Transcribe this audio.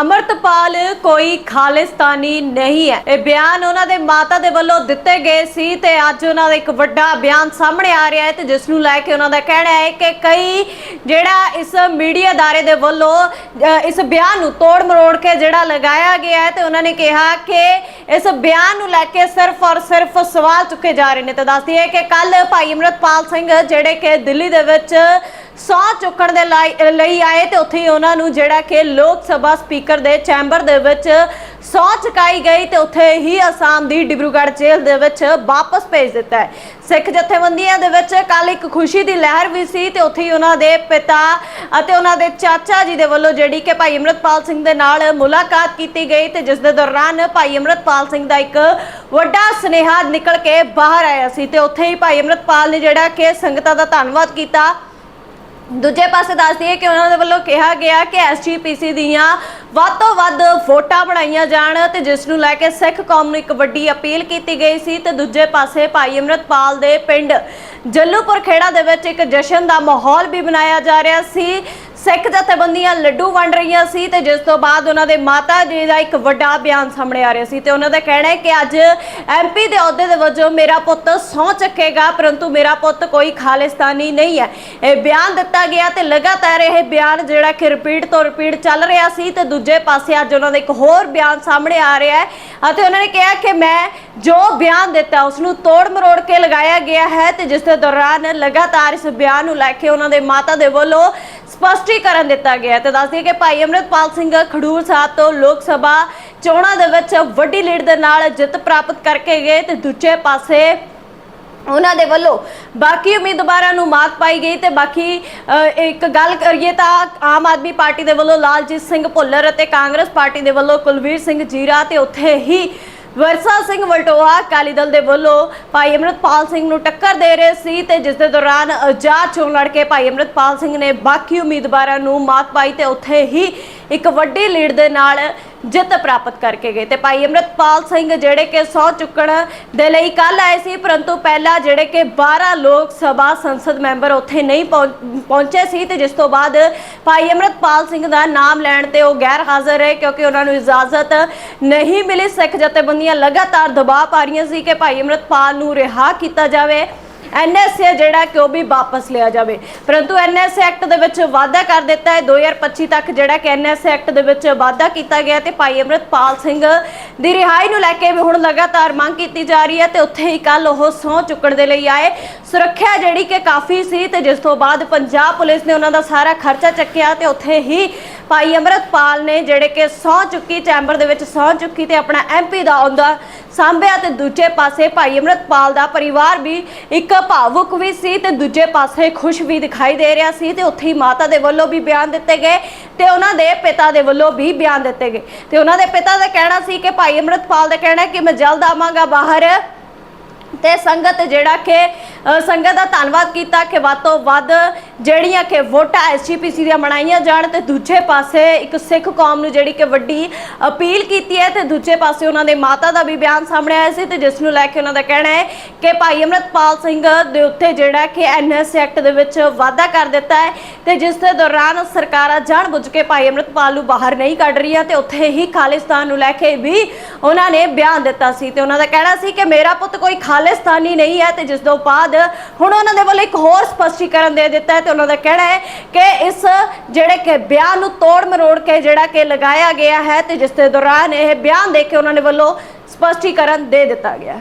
ਅਮਰਤਪਾਲ ਕੋਈ ਖਾਲਿਸਤਾਨੀ ਨਹੀਂ ਹੈ। ਇਹ ਬਿਆਨ ਉਹਨਾਂ ਦੇ ਮਾਤਾ ਦੇ ਵੱਲੋਂ ਦਿੱਤੇ ਗਏ ਸੀ ਤੇ ਅੱਜ ਉਹਨਾਂ ਦਾ ਇੱਕ ਵੱਡਾ ਬਿਆਨ ਸਾਹਮਣੇ ਆ ਰਿਹਾ ਹੈ ਤੇ ਜਿਸ ਨੂੰ ਲੈ ਕੇ ਉਹਨਾਂ ਦਾ ਕਹਿਣਾ ਹੈ ਕਿ ਕਈ ਜਿਹੜਾ ਇਸ ਮੀਡੀਆ ਦਾਰੇ ਦੇ ਵੱਲੋਂ ਇਸ ਬਿਆਨ ਨੂੰ ਤੋੜ ਮਰੋੜ ਕੇ ਜਿਹੜਾ ਲਗਾਇਆ ਗਿਆ ਹੈ ਤੇ ਉਹਨਾਂ ਨੇ ਕਿਹਾ ਕਿ ਇਸ ਬਿਆਨ ਨੂੰ ਲੈ ਕੇ ਸਿਰਫ ਔਰ ਸਿਰਫ ਸਵਾਲ ਚੁੱਕੇ ਜਾ ਰਹੇ ਨੇ। ਤੇ ਦੱਸਦੀ ਹੈ ਕਿ ਕੱਲ ਭਾਈ ਅਮਰਤਪਾਲ ਸਿੰਘ, ਜਿਹੜੇ ਕਿ ਦਿੱਲੀ ਦੇ ਵਿੱਚ ਸੌ ਚੁੱਕਣ ਦੇ ਲਈ- ਲਈ ਆਏ ਤੇ ਉੱਥੇ ਹੀ ਉਹਨਾਂ ਨੂੰ ਜਿਹੜਾ ਕਿ ਲੋਕ ਸਭਾ ਸਪੀਕਰ ਦੇ ਚੈਂਬਰ ਦੇ ਵਿੱਚ ਸੌ ਚੁਕਾਈ ਗਈ ਤੇ ਉੱਥੇ ਹੀ ਅਸਾਮ ਦੀ ਡਿਬਰੂਗੜ੍ਹ ਜੇਲ੍ਹ ਦੇ ਵਿੱਚ ਵਾਪਸ ਭੇਜ ਦਿੱਤਾ ਹੈ। ਸਿੱਖ ਜਥੇਬੰਦੀਆਂ ਦੇ ਵਿੱਚ ਕੱਲ ਇੱਕ ਖੁਸ਼ੀ ਦੀ ਲਹਿਰ ਵੀ ਸੀ ਤੇ ਉੱਥੇ ਹੀ ਉਹਨਾਂ ਦੇ ਪਿਤਾ ਅਤੇ ਉਹਨਾਂ ਦੇ ਚਾਚਾ ਜੀ ਦੇ ਵੱਲੋਂ ਜਿਹੜੀ ਕਿ ਭਾਈ ਅਮਰਤਪਾਲ ਸਿੰਘ ਦੇ ਨਾਲ ਮੁਲਾਕਾਤ ਕੀਤੀ ਗਈ ਤੇ ਜਿਸ ਦੇ ਦੌਰਾਨ ਭਾਈ ਅਮਰਤਪਾਲ ਸਿੰਘ ਦਾ ਇੱਕ ਵੱਡਾ ਸੁਨੇਹਾ ਨਿਕਲ ਕੇ ਬਾਹਰ ਆਇਆ ਸੀ ਤੇ ਉੱਥੇ ਹੀ ਭਾਈ ਅਮਰਤਪਾਲ ਨੇ ਜਿਹੜਾ ਕਿ ਸੰਗਤਾਂ ਦਾ ਧੰਨਵਾਦ ਕੀਤਾ। ਦੂਜੇ ਪਾਸੇ ਦੱਸ ਦਈਏ ਕਿ ਉਹਨਾਂ ਦੇ ਵੱਲੋਂ ਕਿਹਾ ਗਿਆ ਕਿ ਐਸਜੀਪੀਸੀ ਦੀਆਂ ਵੱਧ ਤੋਂ ਵੱਧ ਵੋਟਾਂ ਬਣਾਈਆਂ ਜਾਣ ਤੇ ਜਿਸ ਨੂੰ ਲੈ ਕੇ ਸਿੱਖ ਕੌਮ ਨੂੰ ਇੱਕ ਵੱਡੀ ਅਪੀਲ ਕੀਤੀ ਗਈ ਸੀ ਤੇ ਦੂਜੇ ਪਾਸੇ ਭਾਈ ਅਮਰਤਪਾਲ ਦੇ ਪਿੰਡ ਜੱਲੂਪੁਰ ਖੇੜਾ ਦੇ ਵਿੱਚ ਇੱਕ ਜਸ਼ਨ ਦਾ ਮਾਹੌਲ ਵੀ ਬਣਾਇਆ ਜਾ ਰਿਹਾ ਸੀ। ਸਿੱਖ ਜਥੇਬੰਦੀਆਂ ਲੱਡੂ ਵੰਡ ਰਹੀਆਂ ਸੀ ਤੇ ਜਿਸ ਤੋਂ ਬਾਅਦ ਉਹਨਾਂ ਦੇ ਮਾਤਾ ਜੀ ਦਾ ਇੱਕ ਵੱਡਾ ਬਿਆਨ ਸਾਹਮਣੇ ਆ ਰਿਹਾ ਸੀ ਤੇ ਉਹਨਾਂ ਦਾ ਕਹਿਣਾ ਹੈ ਕਿ ਅੱਜ ਐਮਪੀ ਦੇ ਅਹੁਦੇ ਦੇ ਵਜੋਂ ਮੇਰਾ ਪੁੱਤ ਸਹੁੰ ਚੱਕੇਗਾ, ਪਰੰਤੂ ਮੇਰਾ ਪੁੱਤ ਕੋਈ ਖਾਲਿਸਤਾਨੀ ਨਹੀਂ ਹੈ। ਇਹ ਬਿਆਨ ਦਿੱਤਾ ਗਿਆ ਤੇ ਲਗਾਤਾਰ ਇਹ ਬਿਆਨ ਜਿਹੜਾ ਕਿ ਰਿਪੀਟ ਤੋਂ ਰਿਪੀਟ ਚੱਲ ਰਿਹਾ ਸੀ ਤੇ ਦੂਜੇ ਪਾਸੇ ਅੱਜ ਉਹਨਾਂ ਦਾ ਇੱਕ ਹੋਰ ਬਿਆਨ ਸਾਹਮਣੇ ਆ ਰਿਹਾ ਹੈ ਅਤੇ ਉਹਨਾਂ ਨੇ ਕਿਹਾ ਕਿ ਮੈਂ ਜੋ ਬਿਆਨ ਦਿੱਤਾ ਉਸ ਨੂੰ ਤੋੜ ਮਰੋੜ ਕੇ ਲਗਾਇਆ ਗਿਆ ਹੈ ਤੇ ਜਿਸ ਦੇ ਦੌਰਾਨ ਲਗਾਤਾਰ ਇਸ ਬਿਆਨ ਨੂੰ ਲੈ ਕੇ ਉਹਨਾਂ ਦੇ ਮਾਤਾ ਦੇ ਵੱਲੋਂ ਸਪਸ਼ਟੀਕਰਨ ਦਿੱਤਾ ਗਿਆ ਹੈ ਤੇ ਦੱਸ ਦਈਏ ਕਿ ਭਾਈ ਅਮਰਿਤਪਾਲ ਸਿੰਘ ਖਡੂਰ ਸਾਹਿਬ ਤੋਂ ਲੋਕ ਸਭਾ ਚੋਣਾਂ ਦੇ ਵਿੱਚ ਵੱਡੀ ਲੀਡ ਦੇ ਨਾਲ ਜਿੱਤ ਪ੍ਰਾਪਤ ਕਰਕੇ ਗਏ ਤੇ ਦੂਜੇ ਪਾਸੇ ਉਹਨਾਂ ਦੇ ਵੱਲੋਂ ਬਾਕੀ ਉਮੀਦਵਾਰਾਂ ਨੂੰ ਮਾਤ ਪਾਈ ਗਈ ਤੇ ਬਾਕੀ ਇੱਕ ਗੱਲ ਕਰੀਏ ਤਾਂ ਆਮ ਆਦਮੀ ਪਾਰਟੀ ਦੇ ਵੱਲੋਂ ਲਾਲਜੀਤ ਸਿੰਘ ਭੁੱਲਰ ਅਤੇ ਕਾਂਗਰਸ ਪਾਰਟੀ ਦੇ ਵੱਲੋਂ ਕੁਲਵੀਰ ਸਿੰਘ ਜੀਰਾ ਤੇ ਉੱਥੇ ਹੀ ਵਰਸਾ ਸਿੰਘ ਵਲਟੋਹਾ ਅਕਾਲੀ ਦਲ ਦੇ ਵੱਲੋਂ ਭਾਈ ਅਮਰਤਪਾਲ ਸਿੰਘ ਨੂੰ ਟੱਕਰ ਦੇ ਰਹੇ ਸੀ ਤੇ ਜਿਸ ਦੇ ਦੌਰਾਨ ਆਜ਼ਾਦ ਚੋਣ ਲੜ ਕੇ ਭਾਈ ਅਮਰਤਪਾਲ ਸਿੰਘ ਨੇ ਬਾਕੀ ਉਮੀਦਵਾਰਾਂ ਨੂੰ ਮਾਤ ਪਾਈ ਤੇ ਉੱਥੇ ਹੀ ਇੱਕ ਵੱਡੀ ਲੀਡ ਦੇ ਨਾਲ ਜਿੱਤ ਪ੍ਰਾਪਤ ਕਰਕੇ ਗਏ ਤੇ ਭਾਈ ਅਮਰਤਪਾਲ ਸਿੰਘ ਜਿਹੜੇ ਕਿ ਸੌ ਚੁੱਕਣ ਦੇ ਲਈ ਕੱਲ ਆਏ ਸੀ, ਪਰੰਤੂ ਪਹਿਲਾਂ ਜਿਹੜੇ ਕਿ 12 ਲੋਕ ਸਭਾ ਸੰਸਦ ਮੈਂਬਰ ਉੱਥੇ ਨਹੀਂ ਪਹੁੰ- ਪਹੁੰਚੇ ਸੀ ਤੇ ਜਿਸ ਤੋਂ ਬਾਅਦ ਭਾਈ ਅਮਰਤਪਾਲ ਸਿੰਘ ਦਾ ਨਾਮ ਲੈਣ ਤੇ ਉਹ ਗੈਰ ਹਾਜ਼ਰ ਰਹੇ ਕਿਉਂਕਿ ਉਹਨਾਂ ਨੂੰ ਇਜਾਜ਼ਤ ਨਹੀਂ ਮਿਲੀ। ਸਿੱਖ ਜਥੇਬੰਦੀਆਂ ਲਗਾਤਾਰ ਦਬਾਅ ਪਾ ਰਹੀਆਂ ਸੀ ਕਿ ਭਾਈ ਅਮਰਤਪਾਲ ਨੂੰ ਰਿਹਾ ਕੀਤਾ ਜਾਵੇ। ਐਨਐਸਏ ਜਿਹੜਾ ਕਿ ਉਹ ਵੀ ਵਾਪਸ ਲਿਆ ਜਾਵੇ। ਪਰੰਤੂ ਐਨਐਸਏ ਐਕਟ ਦੇ ਵਿੱਚ ਵਾਅਦਾ ਕਰ ਦਿੱਤਾ ਹੈ। 2025 ਤੱਕ ਜਿਹੜਾ ਕਿ ਐਨਐਸਏ ਐਕਟ ਦੇ ਵਿੱਚ ਵਾਅਦਾ ਕੀਤਾ ਗਿਆ ਤੇ ਭਾਈ ਅਮਰਤਪਾਲ ਸਿੰਘ ਦੀ ਰਿਹਾਈ ਨੂੰ ਲੈ ਕੇ ਵੀ ਹੁਣ ਲਗਾਤਾਰ ਮੰਗ ਕੀਤੀ ਜਾ ਰਹੀ ਹੈ ਤੇ ਉੱਥੇ ਹੀ ਕੱਲ ਉਹ ਸਹੁੰ ਚੁੱਕਣ ਦੇ ਲਈ ਆਏ। ਸੁਰੱਖਿਆ ਜਿਹੜੀ ਕਿ ਕਾਫੀ ਸੀ ਤੇ ਜਿਸ ਤੋਂ ਬਾਅਦ ਪੰਜਾਬ ਪੁਲਿਸ ਨੇ ਉਹਨਾਂ ਦਾ ਸਾਰਾ ਖਰਚਾ ਚੱਕਿਆ ਤੇ ਉੱਥੇ ਹੀ ਭਾਈ ਅਮਰਤਪਾਲ ਨੇ ਜਿਹੜੇ ਕਿ ਸਹੁੰ ਚੁੱਕੀ, ਚੈਂਬਰ ਦੇ ਵਿੱਚ ਸਹੁੰ ਚੁੱਕੀ ਤੇ ਆਪਣਾ ਐਮਪੀ ਦਾ ਆਉਂਦਾ ਸਾਂਭਿਆ ਤੇ ਦੂਜੇ ਪਾਸੇ ਭਾਈ ਅਮਰਤਪਾਲ ਦਾ ਪਰਿਵਾਰ ਵੀ ਇੱਕ ਭਾਵੁਕ ਵੀ ਸੀ ਤੇ ਦੂਜੇ ਪਾਸੇ ਖੁਸ਼ ਵੀ ਦਿਖਾਈ ਦੇ ਰਿਹਾ ਸੀ ਤੇ ਉੱਥੇ ਹੀ ਮਾਤਾ ਦੇ ਵੱਲੋਂ ਵੀ ਬਿਆਨ ਦਿੱਤੇ ਗਏ ਤੇ ਉਹਨਾਂ ਦੇ ਪਿਤਾ ਦੇ ਵੱਲੋਂ ਵੀ ਬਿਆਨ ਦਿੱਤੇ ਗਏ। ਤੇ ਉਹਨਾਂ ਦੇ ਪਿਤਾ ਦਾ ਕਹਿਣਾ ਸੀ ਕਿ ਭਾਈ ਅਮਰਤਪਾਲ ਦਾ ਕਹਿਣਾ ਕਿ ਮੈਂ ਜਲਦ ਆਵਾਂਗਾ ਬਾਹਰ। ਤੇ ਸੰਗਤ ਜਿਹੜਾ ਕਿ ਸੰਗਤ ਦਾ ਧੰਨਵਾਦ ਕੀਤਾ ਕਿ ਵੱਧ ਤੋਂ ਵੱਧ ਜਿਹੜੀਆਂ ਕਿ ਵੋਟਾਂ ਐਸਜੀਪੀਸੀ ਦੀਆਂ ਬਣਾਈਆਂ ਜਾਣ ਤੇ ਦੂਜੇ ਪਾਸੇ ਇੱਕ ਸਿੱਖ ਕੌਮ ਨੂੰ ਜਿਹੜੀ ਕਿ ਵੱਡੀ ਅਪੀਲ ਕੀਤੀ ਹੈ ਤੇ ਦੂਜੇ ਪਾਸੇ ਉਹਨਾਂ ਦੇ ਮਾਤਾ ਦਾ ਵੀ ਬਿਆਨ ਸਾਹਮਣੇ ਆਇਆ ਸੀ ਤੇ ਜਿਸ ਨੂੰ ਲੈ ਕੇ ਉਹਨਾਂ ਦਾ ਕਹਿਣਾ ਹੈ ਕਿ ਭਾਈ ਅਮਰਤਪਾਲ ਸਿੰਘ ਦੇ ਉੱਤੇ ਜਿਹੜਾ ਕਿ ਐਨਐਸ ਐਕਟ ਦੇ ਵਿੱਚ ਵਾਅਦਾ ਕਰ ਦਿੱਤਾ ਹੈ ਤੇ ਜਿਸ ਦੇ ਦੌਰਾਨ ਸਰਕਾਰਾਂ ਜਾਣਬੁੱਝ ਕੇ ਭਾਈ ਅਮਰਤਪਾਲ ਨੂੰ ਬਾਹਰ ਨਹੀਂ ਕੱਢ ਰਹੀਆਂ ਤੇ ਉੱਥੇ ਹੀ ਖਾਲਿਸਤਾਨ ਨੂੰ ਲੈ ਕੇ ਵੀ ਉਹਨਾਂ ਨੇ ਬਿਆਨ ਦਿੱਤਾ ਸੀ ਤੇ ਉਹਨਾਂ ਦਾ ਕਹਿਣਾ ਸੀ ਕਿ ਮੇਰਾ ਪੁੱਤ ਕੋਈ ਖਾਲ ਖਾਲਿਸਤਾਨੀ ਨਹੀਂ ਹੈ ਤੇ ਜਿਸ ਤੋਂ ਬਾਅਦ ਹੁਣ ਉਹਨਾਂ ਦੇ ਵੱਲੋਂ ਇੱਕ ਹੋਰ ਸਪਸ਼ਟੀਕਰਨ ਦੇ ਦਿੱਤਾ ਹੈ ਤੇ ਉਹਨਾਂ ਦਾ ਕਹਿਣਾ ਹੈ ਕਿ ਇਸ ਜਿਹੜੇ ਕਿ ਬਿਆਨ ਨੂੰ ਤੋੜ ਮਰੋੜ ਕੇ ਜਿਹੜਾ ਕਿ ਲਗਾਇਆ ਗਿਆ ਹੈ ਤੇ ਜਿਸ ਦੇ ਦੌਰਾਨ ਇਹ ਬਿਆਨ ਦੇ ਕੇ ਉਹਨਾਂ ਦੇ ਵੱਲੋਂ ਸਪਸ਼ਟੀਕਰਨ ਦੇ ਦਿੱਤਾ ਗਿਆ